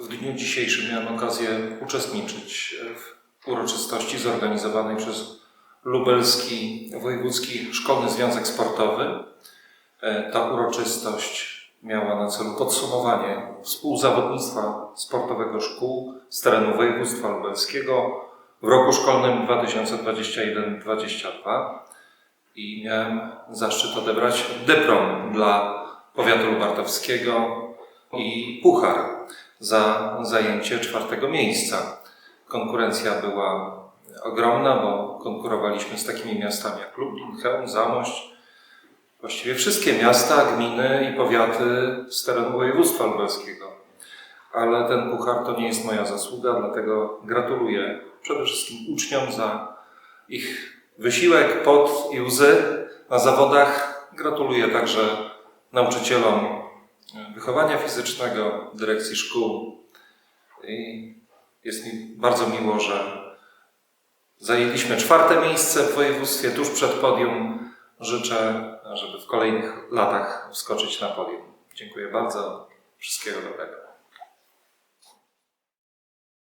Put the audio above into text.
W dniu dzisiejszym miałem okazję uczestniczyć w uroczystości zorganizowanej przez Lubelski Wojewódzki Szkolny Związek Sportowy. E, Ta uroczystość miała na celu podsumowanie współzawodnictwa sportowego szkół z terenu województwa lubelskiego w roku szkolnym 2021-2022 i miałem zaszczyt odebrać dyplom dla powiatu lubartowskiego i puchar za zajęcie czwartego miejsca. Konkurencja była ogromna, bo konkurowaliśmy z takimi miastami jak Lublin, Chełm, Zamość, właściwie wszystkie miasta, gminy i powiaty z terenu województwa lubelskiego. Ale ten puchar to nie jest moja zasługa, dlatego gratuluję przede wszystkim uczniom za ich wysiłek, pot i łzy na zawodach. Gratuluję także nauczycielom wychowania fizycznego, dyrekcji szkół. I jest mi bardzo miło, że zajęliśmy czwarte miejsce w województwie tuż przed podium. Życzę, żeby w kolejnych latach wskoczyć na podium. Dziękuję bardzo. Wszystkiego dobrego.